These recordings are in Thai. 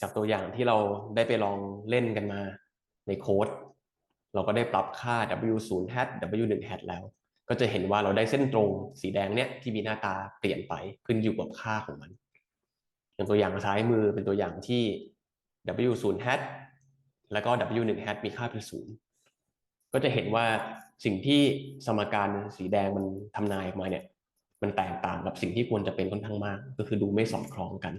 จากตัวอย่างที่เราได้ไปลองเล่นกันมาในโค้ด เราก็ได้ปรับค่า w 0 hat w 1 hat แล้ว ก็จะเห็นว่าเราได้เส้นตรงสีแดงเนี่ยที่มีหน้าตาเปลี่ยนไปขึ้นอยู่กับค่าของมัน อย่างตัวอย่างซ้ายมือเป็นตัวอย่างที่ w 0 hat แล้วก็ w 1 hat มีค่าเป็นศูนย์ก็จะเห็นว่าสิ่งที่สมการสีแดงมันทำนายออกมาเนี่ย มันแตกต่างกับสิ่งที่ควรจะเป็นค่อนข้างมาก ก็คือดูไม่สอดคล้องกัน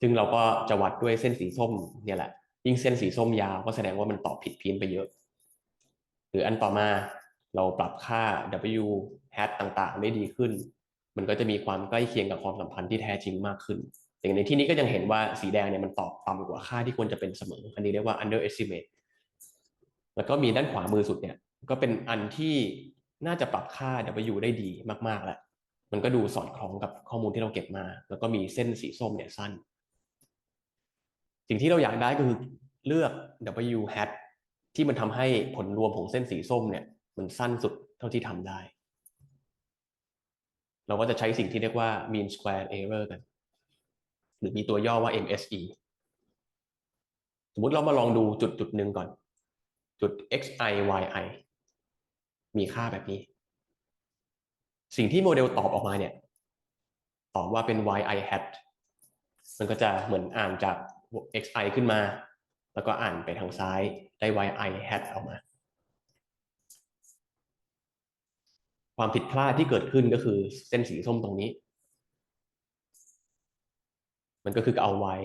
ซึ่งเราก็จะวัดด้วยเส้นสีส้มเนี่ยแหละ ยิ่งเส้นสีส้มยาวก็แสดงว่ามันตอบผิดเพี้ยนไปเยอะ หรืออันต่อมาเราปรับค่า w hat ต่างๆ ได้ดีขึ้น มันก็จะมีความใกล้เคียงกับความสัมพันธ์ที่แท้จริงมากขึ้นอย่างในที่นี้ก็ยังเห็นว่าสีแดงเนี่ยมันตอบต่ำกว่าค่าที่ควรจะเป็นเสมอ อันนี้เรียกว่า underestimate แล้วก็มีด้านขวามือสุดเนี่ยก็เป็นอันที่น่าจะปรับค่า w ได้ดีมากๆแล้วมันก็ดูสอดคล้องกับข้อมูลที่เราเก็บมา แล้วก็มีเส้นสีส้มเนี่ยสั้น สิ่งที่เราอยากได้ก็คือเลือก w hat ที่มันทำให้ผลรวมของเส้นสีส้มเนี่ย มันสั้นสุดเท่าที่ทำได้ เราก็จะใช้สิ่งที่เรียกว่า mean square error กัน หรือมีตัวย่อว่า MSE สมมติเรามาลองดูจุดจุดหนึ่งก่อน จุด xi yi มีค่าแบบนี้ สิ่งที่โมเดลตอบออกมาเนี่ย ตอบว่าเป็น yi hat มันก็จะเหมือนอ่านจาก xi ขึ้นมา แล้วก็อ่านไปทางซ้ายได้ yi hat ออกมา ความผิดพลาดที่เกิดขึ้นก็คือเส้นสีส้มตรงนี้ มันก็คือเอา y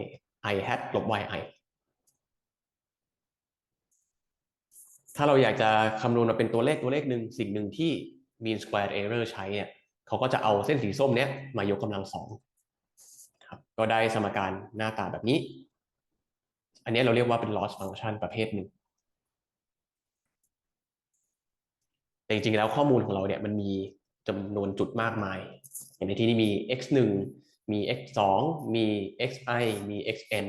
i hat ลบ y i ถ้าเราอยากจะคำนวณมาเป็นตัวเลขตัวเลขหนึ่งสิ่งหนึ่งที่ mean square error ใช้เนี่ยเขาก็จะเอาเส้นสีส้มเนี้ยมายกกำลังสองครับก็ได้สมการหน้าตาแบบนี้ อันนี้เราเรียกว่าเป็น loss function ประเภทหนึ่ง แต่จริงๆ แล้วข้อมูลของเราเนี่ยมันมีจำนวนจุดมากมาย อย่างในที่นี้มี x 1มี x 2มี xi มี xn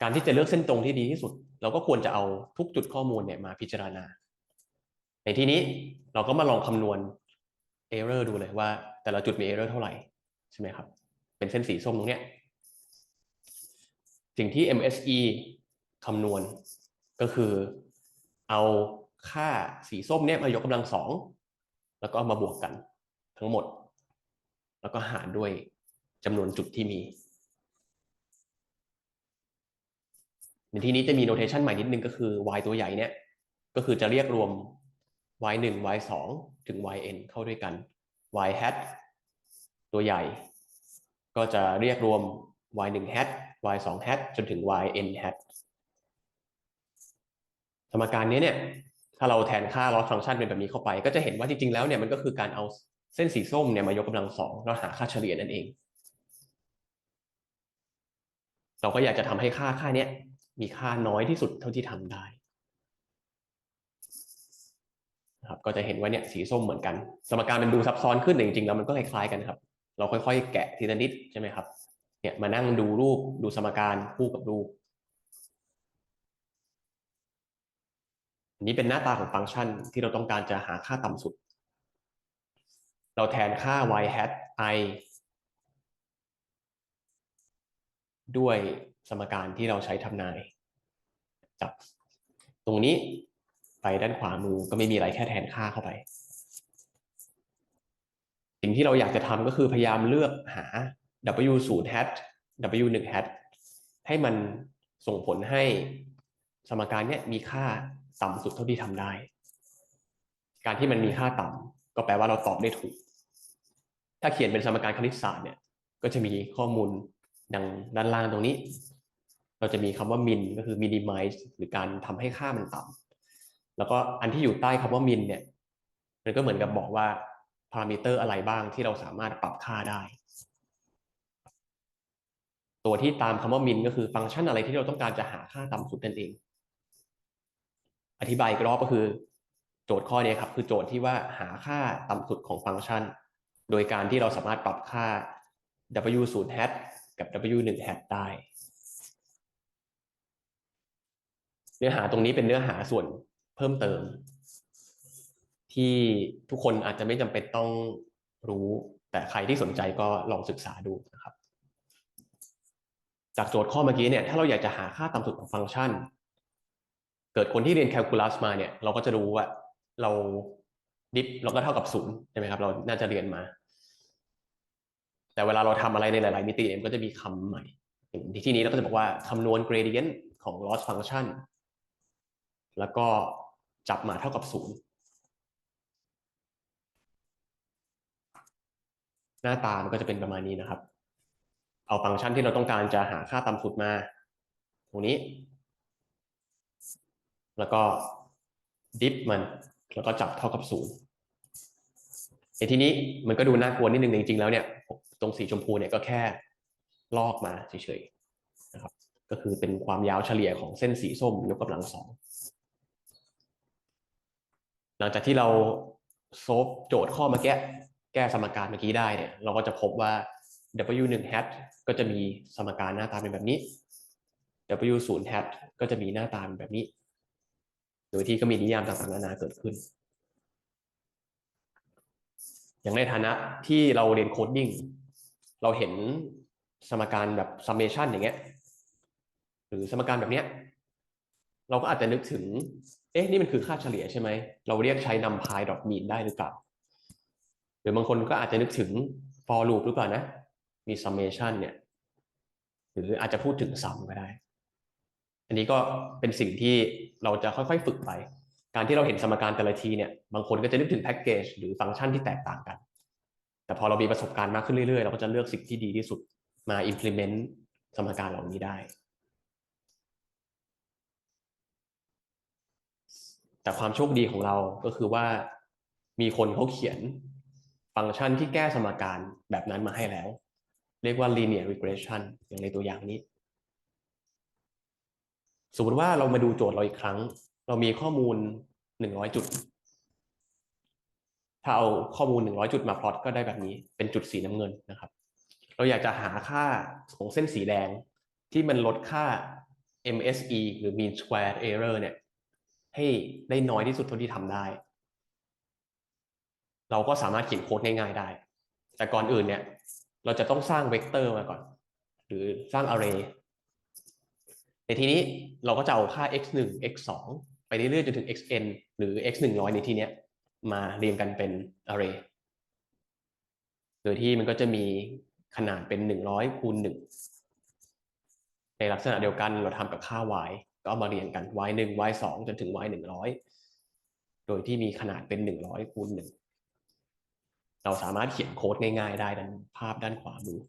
การที่จะเลือกเส้นตรงที่ดีที่สุด เราก็ควรจะเอาทุกจุดข้อมูลเนี่ยมาพิจารณา ในที่นี้เราก็มาลองคำนวณ error ดูเลยว่า แต่ละจุดมี error เท่าไหร่ใช่ไหมครับ เป็นเส้นสีส้มตรงเนี้ย สิ่งที่ MSE คำนวณก็คือเอาค่าสีส้มเนี่ยมายกกำลังสองแล้วก็มาบวกกันทั้งหมด แล้วก็หารด้วยจำนวนจุดที่มี ในที่นี้จะมี notation ใหม่นิดนึงก็คือ y ตัวใหญ่เนี่ย ก็คือจะเรียกรวม y 1 y 2ถึง yn เข้าด้วยกัน y hat ตัวใหญ่ ก็จะเรียกรวม y 1 hat y 2 hat จนถึง yn hat สมการนี้เนี่ย ถ้าเราแทนค่า loss function เป็นแบบนี้เข้าไป ก็จะเห็นว่าจริงๆ แล้วเนี่ยมันก็คือการเอาเส้นสีส้มเนี่ยมายกกำลังสองแล้วหาค่าเฉลี่ยนั่นเอง เราก็อยากจะทำให้ค่าค่านี้มีค่าน้อยที่สุดเท่าที่ทำได้นะครับก็จะเห็นว่าเนี่ยสีส้มเหมือนกัน สมการมันดูซับซ้อนขึ้นแต่จริงๆแล้วมันก็คล้ายๆกันครับ เราค่อยๆ แกะทีละนิดใช่ไหมครับ เนี่ยมานั่งดูรูปดูสมการคู่กับรูปอันนี้เป็นหน้าตาของฟังก์ชันที่เราต้องการจะหาค่าต่ำสุด เราแทนค่า y hat i ด้วยสมการที่เราใช้ทำนายจากตรงนี้ไปด้านขวามือก็ไม่มีอะไรแค่แทนค่าเข้าไป สิ่งที่เราอยากจะทำก็คือพยายามเลือกหา w 0 hat w 1 hat ให้มันส่งผลให้สมการเนี้ยมีค่าต่ำสุดเท่าที่ทำได้ การที่มันมีค่าต่ำก็แปลว่าเราตอบได้ถูก ถ้าเขียนเป็นสมการคณิตศาสตร์เนี่ยก็จะมีข้อมูลดังด้านล่างตรงนี้ เราจะมีคำว่า min ก็คือ minimize หรือการทำให้ค่ามันต่ำแล้วก็อันที่อยู่ใต้คำว่า min เนี่ยมันก็เหมือนกับบอกว่าพารามิเตอร์อะไรบ้างที่เราสามารถปรับค่าได้ ตัวที่ตามคำว่า min ก็คือฟังก์ชันอะไรที่เราต้องการจะหาค่าต่ำสุดนั่นเอง อธิบายอีกรอบก็คือ โจทย์ข้อนี้ครับ คือโจทย์ที่ว่าหาค่าต่ำสุดของฟังก์ชัน โดยการที่เราสามารถปรับค่า w 0 hat กับ w 1 hat ได้ เนื้อหาตรงนี้เป็นเนื้อหาส่วนเพิ่มเติม ที่ทุกคนอาจจะไม่จำเป็นต้องรู้ แต่ใครที่สนใจก็ลองศึกษาดูนะครับ จากโจทย์ข้อเมื่อกี้เนี่ยถ้าเราอยากจะหาค่าต่ำสุดของฟังก์ชัน เกิดคนที่เรียนแคลคูลัสมาเนี่ย เราก็จะรู้ว่าเราดิฟเราก็เท่ากับศูนย์ใช่ไหมครับ เราน่าจะเรียนมา แต่เวลาเราทำอะไรในหลาย ๆ มิติมันก็จะมีคำใหม่อย่ที่นี้เราก็จะบอกว่าคำนวณ gradient ของ loss function แล้วก็จับมาเท่ากับศูนย์หน้าตามันก็จะเป็นประมาณนี้นะครับ เอาฟังก์ชันที่เราต้องการจะหาค่าต่ำสุดมา ตรงนี้ แล้วก็ดิฟมัน แล้วก็จับเท่ากับศูนย์ในที่นี้มันก็ดูน่ากลัวนิดนึงจริงๆแล้วเนี่ยตรงสีชมพูเนี่ยก็แค่ลอกมาเฉยๆนะครับ ก็คือเป็นความยาวเฉลี่ยของเส้นสีส้มยกกำลังสองหลังจากที่เราโซฟโจทย์ข้อเมื่อกี้แก้สมการเมื่อกี้ได้เนี่ย เราก็จะพบว่า w 1 hat ก็จะมีสมการหน้าตาเป็นแบบนี้ w 0 hat ก็จะมีหน้าตาเป็นแบบนี้ โดยที่ก็มีนิยามต่างๆนานาเกิดขึ้น อย่างในฐานะที่เราเรียนโคดดิ้งเราเห็นสมการแบบ summation อย่างเงี้ย หรือสมการแบบเนี้ย เราก็อาจจะนึกถึง เอ๊ะ นี่มันคือค่าเฉลี่ยใช่ไหม เราเรียกใช้นำพายดอทมีนได้หรือเปล่า หรือบางคนก็อาจจะนึกถึง for loop หรือเปล่านะ มี summation เนี่ยหรืออาจจะพูดถึง sum ก็ได้ อันนี้ก็เป็นสิ่งที่เราจะค่อยๆ ฝึกไป การที่เราเห็นสมการแต่ละทีเนี่ยบางคนก็จะนึกถึงแพ็กเกจหรือฟังก์ชันที่แตกต่างกัน แต่พอเรามีประสบการณ์มากขึ้นเรื่อยๆ เราก็จะเลือกสิ่งที่ดีที่สุดมา implement สมการเหล่านี้ได้ แต่ความโชคดีของเราก็คือว่ามีคนเขาเขียนฟังก์ชันที่แก้สมการแบบนั้นมาให้แล้ว เรียกว่า linear regression อย่างในตัวอย่างนี้ สมมติว่าเรามาดูโจทย์เราอีกครั้ง เรามีข้อมูล 100 จุด ถ้าเอาข้อมูล 100 จุดมาพลอตก็ได้แบบนี้เป็นจุดสีน้ำเงินนะครับ เราอยากจะหาค่าของเส้นสีแดงที่มันลดค่า MSE หรือ mean square error เนี่ย ให้ได้น้อยที่สุดเท่าที่ทำได้ เราก็สามารถเขียนโค้ดง่ายๆได้ แต่ก่อนอื่นเนี่ย เราจะต้องสร้างเวกเตอร์มาก่อน หรือสร้าง array ในทีนี้เราก็จะเอาค่า x 1 x 2ไปเรื่อยๆจนถึง xn หรือ x 100ในที่เนี้ยมาเรียงกันเป็น array โดยที่มันก็จะมีขนาดเป็น 100คูณ1ในลักษณะเดียวกันเราทำกับค่า y ก็เอามาเรียงกัน y 1 y 2จนถึง y 100โดยที่มีขนาดเป็น 100คูณ1 เราสามารถเขียนโค้ดง่ายๆ ได้ดันภาพด้านขวามือ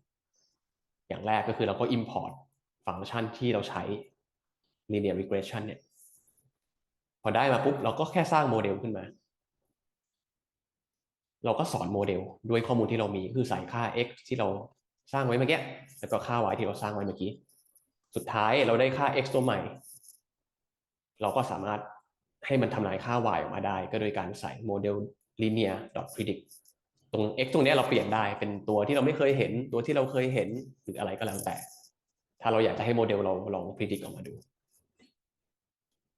อย่างแรกก็คือเราก็ import ฟังก์ชันที่เราใช้ linear regression เนี่ย พอได้มาปุ๊บเราก็แค่สร้างโมเดลขึ้นมา เราก็สอนโมเดลด้วยข้อมูลที่เรามีคือใส่ค่า x ที่เราสร้างไว้เมื่อกี้แล้วก็ค่า y ที่เราสร้างไว้เมื่อกี้ สุดท้ายเราได้ค่า x ตัวใหม่ เราก็สามารถให้มันทำลายค่า y ออกมาได้ ก็โดยการใส่โมเดล linear predict รง x ตรงนี้เราเปลี่ยนได้เป็นตัวที่เราไม่เคยเห็น ตัวที่เราเคยเห็นหรืออะไรก็แล้วแต่ ถ้าเราอยากจะให้โมเดลเราลองพิจิตรออกมาดู